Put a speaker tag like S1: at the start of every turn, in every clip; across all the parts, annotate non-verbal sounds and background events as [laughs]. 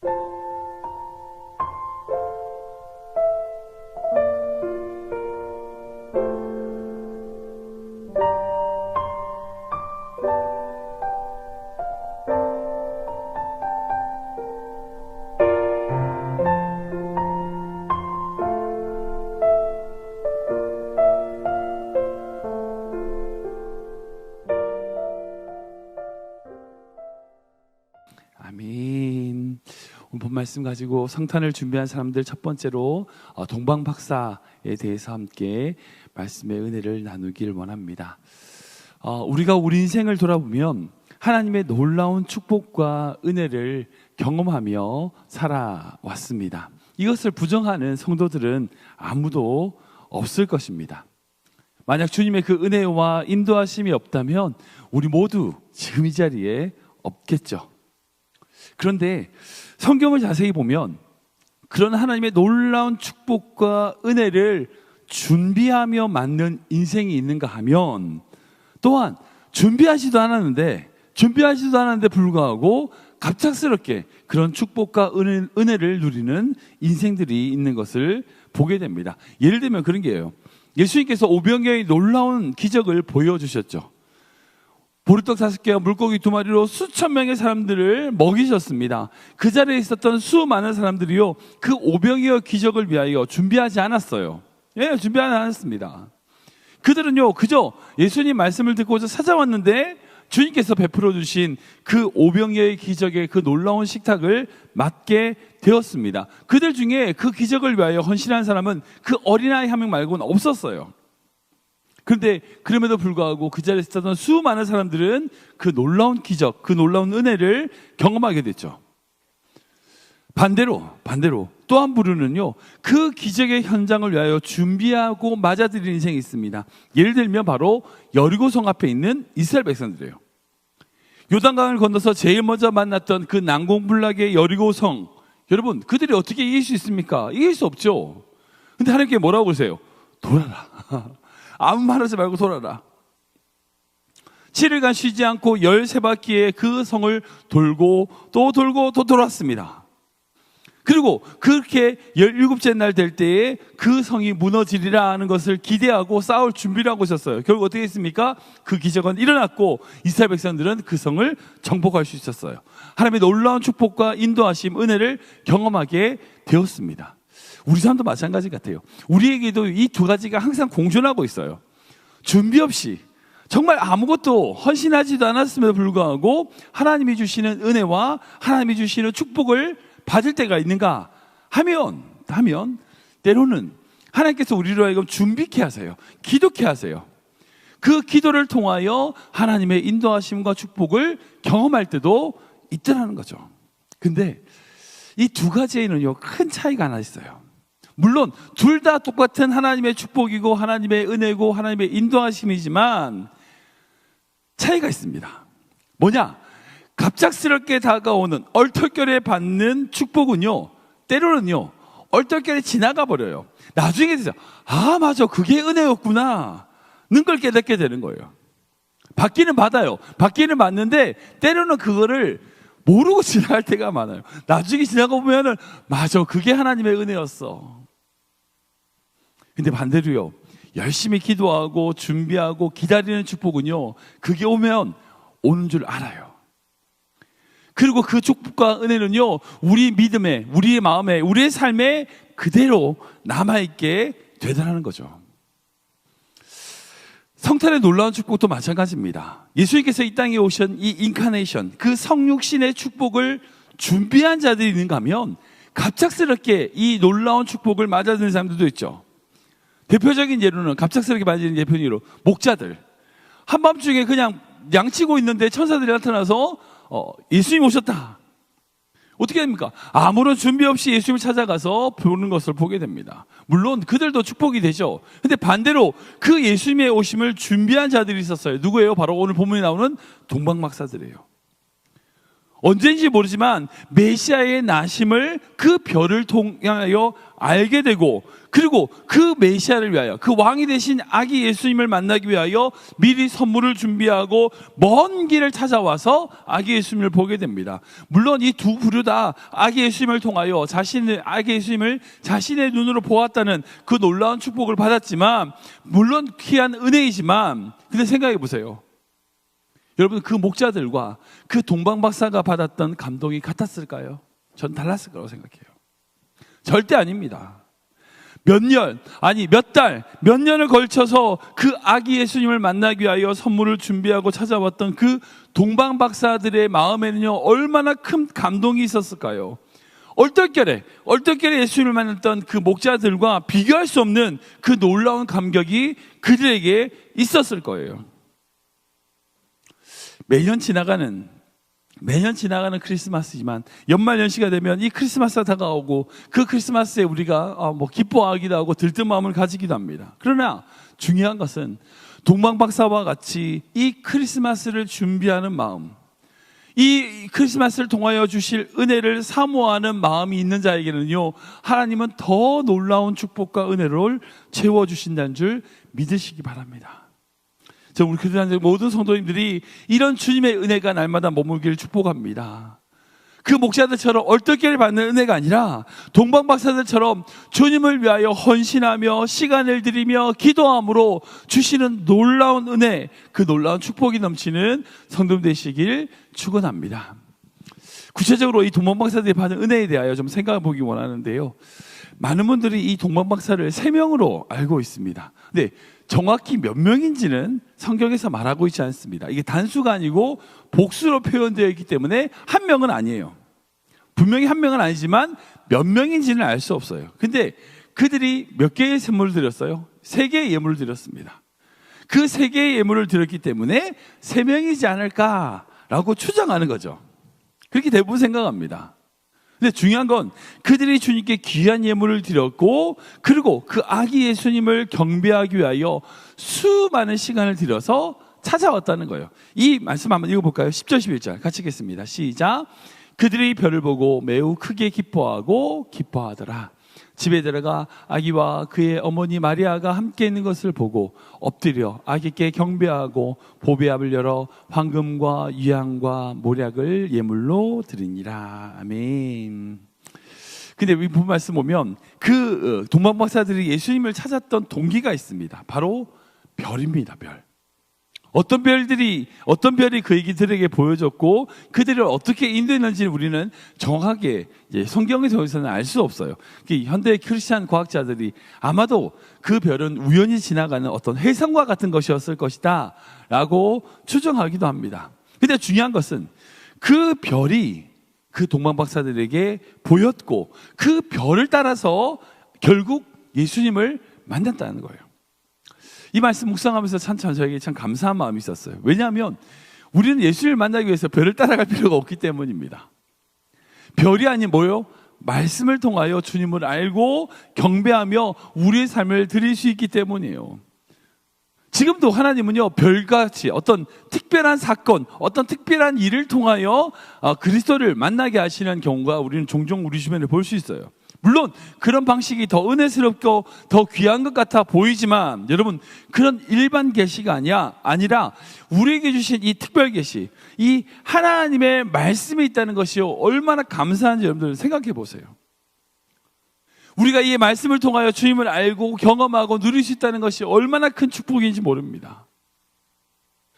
S1: 아멘. 오늘 본 말씀 가지고 성탄을 준비한 사람들 첫 번째로 어, 동방 박사에 대해서 함께 말씀의 은혜를 나누길 원합니다. 어, 우리가 우리 인생을 돌아보면 하나님의 놀라운 축복과 은혜를 경험하며 살아왔습니다. 이것을 부정하는 성도들은 아무도 없을 것입니다. 만약 주님의 그 은혜와 인도하심이 없다면 우리 모두 지금 이 자리에 없겠죠. 그런데 성경을 자세히 보면 그런 하나님의 놀라운 축복과 은혜를 준비하며 맞는 인생이 있는가 하면 또한 준비하지도 않았는데 준비하지도 않았는데 불구하고 갑작스럽게 그런 축복과 은혜, 은혜를 누리는 인생들이 있는 것을 보게 됩니다. 예를 들면 그런 게요. 예수님께서 오병이어의 놀라운 기적을 보여주셨죠. 보리떡 다섯 개와 물고기 두 마리로 수천 명의 사람들을 먹이셨습니다. 그 자리에 있었던 수많은 사람들이요, 그 오병이어 기적을 위하여 준비하지 않았어요. 예, 준비하지 않았습니다. 그들은요, 그저 예수님 말씀을 듣고자 찾아왔는데 주님께서 베풀어 주신 그 오병이어의 기적의 그 놀라운 식탁을 맡게 되었습니다. 그들 중에 그 기적을 위하여 헌신한 사람은 그 어린아이 한 명 말고는 없었어요. 그런데 그럼에도 불구하고 그 자리에 있었던 수많은 사람들은 그 놀라운 기적, 그 놀라운 은혜를 경험하게 됐죠. 반대로, 반대로 또 한 부류는요, 그 기적의 현장을 위하여 준비하고 맞아들이는 인생이 있습니다. 예를 들면 바로 여리고성 앞에 있는 이스라엘 백성들이에요. 요단강을 건너서 제일 먼저 만났던 그 난공불락의 여리고성. 여러분, 그들이 어떻게 이길 수 있습니까? 이길 수 없죠. 근데 하나님께 뭐라고 그러세요? 돌아라. [laughs] 아무 말 하지 말고 돌아라. 7일간 쉬지 않고 13바퀴의 그 성을 돌고 또 돌고 또 돌았습니다. 그리고 그렇게 17째 날 될 때에 그 성이 무너지리라 하는 것을 기대하고 싸울 준비를 하고 있었어요. 결국 어떻게 했습니까? 그 기적은 일어났고 이스라엘 백성들은 그 성을 정복할 수 있었어요. 하나님의 놀라운 축복과 인도하심, 은혜를 경험하게 되었습니다. 우리 삶도 마찬가지 같아요. 우리에게도 이 두 가지가 항상 공존하고 있어요. 준비 없이 정말 아무것도 헌신하지도 않았음에도 불구하고 하나님이 주시는 은혜와 하나님이 주시는 축복을 받을 때가 있는가 하면 하면 때로는 하나님께서 우리로 하여금 준비케 하세요. 기도케 하세요. 그 기도를 통하여 하나님의 인도하심과 축복을 경험할 때도 있더라는 거죠. 근데 이 두 가지에는요, 큰 차이가 하나 있어요. 물론, 둘 다 똑같은 하나님의 축복이고, 하나님의 은혜고, 하나님의 인도하심이지만, 차이가 있습니다. 뭐냐? 갑작스럽게 다가오는 얼떨결에 받는 축복은요, 때로는요, 얼떨결에 지나가 버려요. 나중에 돼서, 아, 맞아. 그게 은혜였구나. 는 걸 깨닫게 되는 거예요. 받기는 받아요. 받기는 받는데, 때로는 그거를 모르고 [laughs] 지나갈 때가 많아요. 나중에 지나가 보면은, 맞아. 그게 하나님의 은혜였어. 근데 반대로요. 열심히 기도하고 준비하고 기다리는 축복은요. 그게 오면 오는 줄 알아요. 그리고 그 축복과 은혜는요. 우리 믿음에, 우리의 마음에, 우리의 삶에 그대로 남아있게 되더라는 거죠. 성탄의 놀라운 축복도 마찬가지입니다. 예수님께서 이 땅에 오신 이 인카네이션, 그 성육신의 축복을 준비한 자들이 있는가 하면 갑작스럽게 이 놀라운 축복을 맞아드는 사람들도 있죠. 대표적인 예로는 갑작스럽게 맞이는 대표적으로 목자들 한밤중에 그냥 양치고 있는데 천사들이 나타나서 어, 예수님 오셨다. 어떻게 됩니까? 아무런 준비 없이 예수님을 찾아가서 보는 것을 보게 됩니다. 물론 그들도 축복이 되죠. 근데 반대로 그 예수님의 오심을 준비한 자들이 있었어요. 누구예요? 바로 오늘 본문에 나오는 동방박사들이에요. 언제인지 모르지만 메시아의 나심을 그 별을 통하여 알게 되고 그리고 그 메시아를 위하여 그 왕이 되신 아기 예수님을 만나기 위하여 미리 선물을 준비하고 먼 길을 찾아와서 아기 예수님을 보게 됩니다. 물론 이 두 부류 다 아기 예수님을 통하여 자신의 아기 예수님을 자신의 눈으로 보았다는 그 놀라운 축복을 받았지만 물론 귀한 은혜이지만 근데 생각해 보세요. 여러분 그 목자들과 그 동방 박사가 받았던 감동이 같았을까요? 전 달랐을 거라고 생각해요. 절대 아닙니다. 몇 년, 아니 몇 달, 몇 년을 걸쳐서 그 아기 예수님을 만나기 위하여 선물을 준비하고 찾아왔던 그 동방 박사들의 마음에는요 얼마나 큰 감동이 있었을까요? 얼떨결에 얼떨결에 예수님을 만났던 그 목자들과 비교할 수 없는 그 놀라운 감격이 그들에게 있었을 거예요. 매년 지나가는 매년 지나가는 크리스마스지만 연말 연시가 되면 이 크리스마스가 다가오고 그 크리스마스에 우리가 아, 뭐 기뻐하기도 하고 들뜬 마음을 가지기도 합니다. 그러나 중요한 것은 동방 박사와 같이 이 크리스마스를 준비하는 마음, 이 크리스마스를 통하여 주실 은혜를 사모하는 마음이 있는 자에게는요, 하나님은 더 놀라운 축복과 은혜를 채워 주신다는 줄 믿으시기 바랍니다. 저 우리 그리스도 모든 성도님들이 이런 주님의 은혜가 날마다 머물기를 축복합니다. 그 목자들처럼 얼떨결에 받는 은혜가 아니라 동방 박사들처럼 주님을 위하여 헌신하며 시간을 들이며 기도함으로 주시는 놀라운 은혜, 그 놀라운 축복이 넘치는 성도 되시길 축원합니다. 구체적으로 이 동방 박사들이 받은 은혜에 대하여 좀 생각해 보기 원하는데요. 많은 분들이 이 동방 박사를 세 명으로 알고 있습니다. 근데 정확히 몇 명인지는 성경에서 말하고 있지 않습니다. 이게 단수가 아니고 복수로 표현되어 있기 때문에 한 명은 아니에요. 분명히 한 명은 아니지만 몇 명인지는 알 수 없어요. 근데 그들이 몇 개의 선물을 드렸어요? 세 개의 예물을 드렸습니다. 그 세 개의 예물을 드렸기 때문에 세 명이지 않을까라고 추정하는 거죠. 그렇게 대부분 생각합니다. 근데 중요한 건 그들이 주님께 귀한 예물을 드렸고 그리고 그 아기 예수님을 경배하기 위하여 수많은 시간을 들여서 찾아왔다는 거예요. 이 말씀 한번 읽어볼까요? 10절, 11절 같이 읽겠습니다. 시작. 그들이 별을 보고 매우 크게 기뻐하고 기뻐하더라. 집에 들어가 아기와 그의 어머니 마리아가 함께 있는 것을 보고 엎드려 아기께 경배하고 보배압을 열어 황금과 유향과 모략을 예물로 드리니라. 아멘. 근데 이 부분 말씀 보면 그 어, 동방 박사들이 예수님을 찾았던 동기가 있습니다. 바로 별입니다. 별. 어떤 별들이 어떤 별이 그에게들에게 보여졌고 그들을 어떻게 인도했는지는 우리는 정확하게 성경에서는 알 수 없어요. 현대 크리스찬 과학자들이 아마도 그 별은 우연히 지나가는 어떤 해성과 같은 것이었을 것이다라고 추정하기도 합니다. 근데 중요한 것은 그 별이 그 동방 박사들에게 보였고 그 별을 따라서 결국 예수님을 만났다는 거예요. 이 말씀 묵상하면서 참, 참 저에게 참 감사한 마음이 있었어요. 왜냐하면 우리는 예수를 만나기 위해서 별을 따라갈 필요가 없기 때문입니다. 별이 아닌 뭐요? 말씀을 통하여 주님을 알고 경배하며 우리의 삶을 드릴 수 있기 때문이에요. 지금도 하나님은요, 별같이 어떤 특별한 사건, 어떤 특별한 일을 통하여 어, 그리스도를 만나게 하시는 경우가 우리는 종종 우리 주변에 볼 수 있어요. 물론 그런 방식이 더 은혜스럽고 더 귀한 것 같아 보이지만 여러분 그런 일반 계시가 아니야 아니라 우리에게 주신 이 특별 계시, 이 하나님의 말씀이 있다는 것이 얼마나 감사한지 여러분들 생각해 보세요. 우리가 이 말씀을 통하여 주님을 알고 경험하고 누릴 수 있다는 것이 얼마나 큰 축복인지 모릅니다.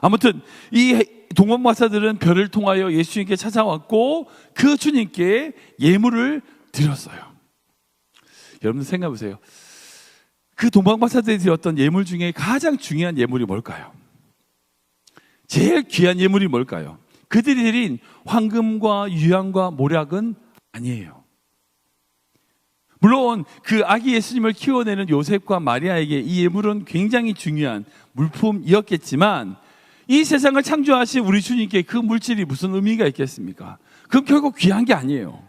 S1: 아무튼 이 동원마사들은 별을 통하여 예수님께 찾아왔고 그 주님께 예물을 드렸어요. 여러분 생각해 보세요. 그 동방박사들이 드렸던 예물 중에 가장 중요한 예물이 뭘까요? 제일 귀한 예물이 뭘까요? 그들이 드린 황금과 유향과 모략은 아니에요. 물론 그 아기 예수님을 키워내는 요셉과 마리아에게 이 예물은 굉장히 중요한 물품이었겠지만 이 세상을 창조하신 우리 주님께 그 물질이 무슨 의미가 있겠습니까? 그건 결국 귀한 게 아니에요.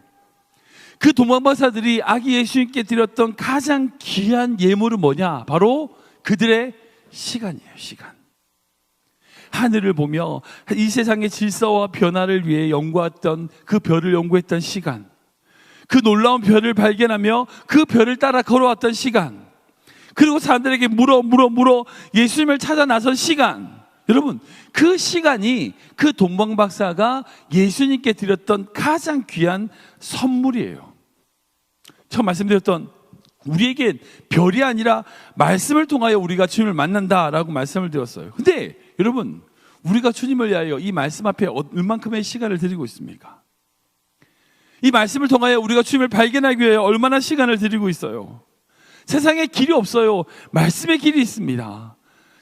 S1: 그 도망박사들이 아기 예수님께 드렸던 가장 귀한 예물은 뭐냐? 바로 그들의 시간이에요, 시간. 하늘을 보며 이 세상의 질서와 변화를 위해 연구했던 그 별을 연구했던 시간. 그 놀라운 별을 발견하며 그 별을 따라 걸어왔던 시간. 그리고 사람들에게 물어, 물어, 물어 예수님을 찾아 나선 시간. 여러분, 그 시간이 그 동방 박사가 예수님께 드렸던 가장 귀한 선물이에요. 처음 말씀드렸던 우리에겐 별이 아니라 말씀을 통하여 우리가 주님을 만난다라고 말씀을 드렸어요. 근데 여러분, 우리가 주님을 위하여 이 말씀 앞에 얼만큼의 시간을 드리고 있습니까? 이 말씀을 통하여 우리가 주님을 발견하기 위해 얼마나 시간을 드리고 있어요? 세상에 길이 없어요. 말씀의 길이 있습니다.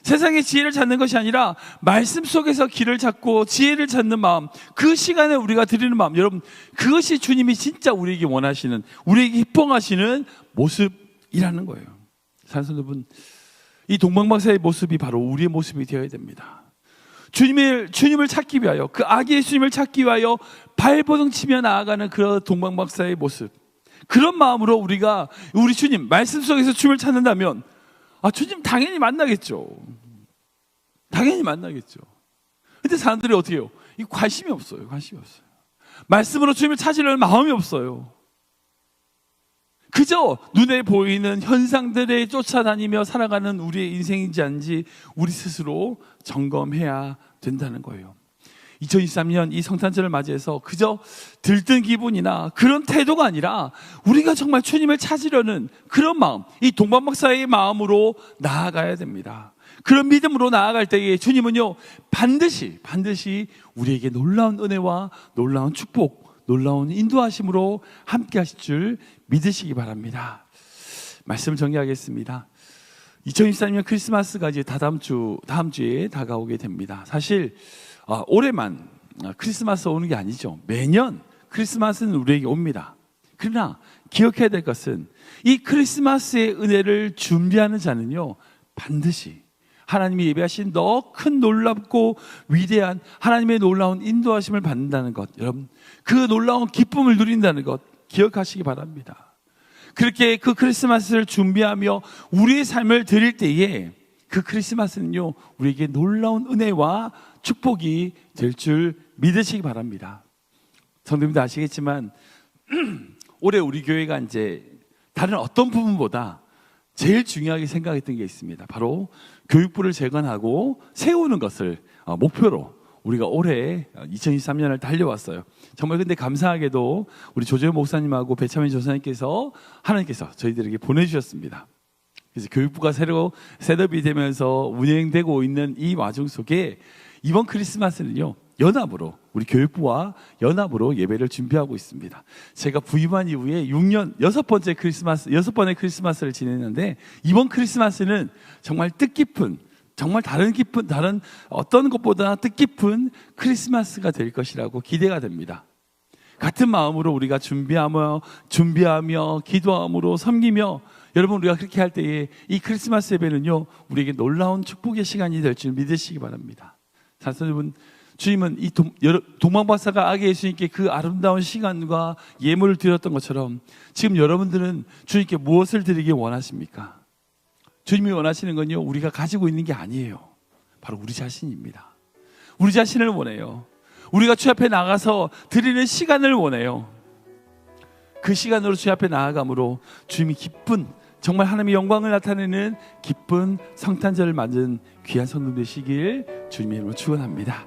S1: 세상의 지혜를 찾는 것이 아니라 말씀 속에서 길을 찾고 지혜를 찾는 마음, 그 시간에 우리가 드리는 마음, 여러분, 그것이 주님이 진짜 우리에게 원하시는, 우리에게 희뻥하시는 모습이라는 거예요. 사랑하는 여러분, 이 동방박사의 모습이 바로 우리의 모습이 되어야 됩니다. 주님을, 주님을 찾기 위하여, 그 아기 예수님을 찾기 위하여 발버둥 치며 나아가는 그런 동방박사의 모습. 그런 마음으로 우리가 우리 주님, 말씀 속에서 주님을 찾는다면, 아, 주님 당연히 만나겠죠. 당연히 만나겠죠. 근데 사람들이 어떻게 해요? 이 관심이 없어요. 관심이 없어요. 말씀으로 주님을 찾으려는 마음이 없어요. 그저 눈에 보이는 현상들에 쫓아다니며 살아가는 우리의 인생인지 아닌지 우리 스스로 점검해야 된다는 거예요. 2023년 이 성탄절을 맞이해서 그저 들뜬 기분이나 그런 태도가 아니라 우리가 정말 주님을 찾으려는 그런 마음, 이 동방박사의 마음으로 나아가야 됩니다. 그런 믿음으로 나아갈 때에 주님은요, 반드시, 반드시 우리에게 놀라운 은혜와 놀라운 축복, 놀라운 인도하심으로 함께 하실 줄 믿으시기 바랍니다. 말씀을 정리하겠습니다. 2024년 크리스마스가 이제 다다음 주, 다음 주에 다가오게 됩니다. 사실, 아, 올해만 크리스마스 오는 게 아니죠. 매년 크리스마스는 우리에게 옵니다. 그러나 기억해야 될 것은 이 크리스마스의 은혜를 준비하는 자는요, 반드시 하나님이 예배하신 더 큰 놀랍고 위대한 하나님의 놀라운 인도하심을 받는다는 것. 여러분, 그 놀라운 기쁨을 누린다는 것 기억하시기 바랍니다. 그렇게 그 크리스마스를 준비하며 우리의 삶을 드릴 때에 그 크리스마스는요, 우리에게 놀라운 은혜와 축복이 될 줄 믿으시기 바랍니다. 성도님도 아시겠지만, [clears throat] 올해 우리 교회가 이제 다른 어떤 부분보다 제일 중요하게 생각했던 게 있습니다. 바로 교육부를 재건하고 세우는 것을 어, 목표로 우리가 올해 2023년을 달려왔어요. 정말 근데 감사하게도 우리 조재호 목사님하고 배차민 조사님께서 하나님께서 저희들에게 보내주셨습니다. 그래서 교육부가 새로 셋업이 되면서 운행되고 있는 이 와중 속에 이번 크리스마스는요 연합으로 우리 교육부와 연합으로 예배를 준비하고 있습니다. 제가 부임한 이후에 6년 여섯 번째 크리스마스 여섯 번의 크리스마스를 지냈는데 이번 크리스마스는 정말 뜻깊은 정말 다른 깊은 다른 어떤 것보다 뜻깊은 크리스마스가 될 것이라고 기대가 됩니다. 같은 마음으로 우리가 준비하며 준비하며 기도함으로 섬기며 여러분 우리가 그렇게 할 때에 이 크리스마스 예배는요 우리에게 놀라운 축복의 시간이 될 줄 믿으시기 바랍니다. 여러분 주님은 이 동, 동방박사가 아기 예수님께 그 아름다운 시간과 예물을 드렸던 것처럼 지금 여러분들은 주님께 무엇을 드리기 원하십니까? 주님이 원하시는 건요 우리가 가지고 있는 게 아니에요. 바로 우리 자신입니다. 우리 자신을 원해요. 우리가 주 앞에 나가서 드리는 시간을 원해요. 그 시간으로 주 앞에 나아감으로 주님이 기쁜 정말 하나님의 영광을 나타내는 기쁜 성탄절을 맞은 귀한 성도 되시길 주님의 이름으로 축원합니다.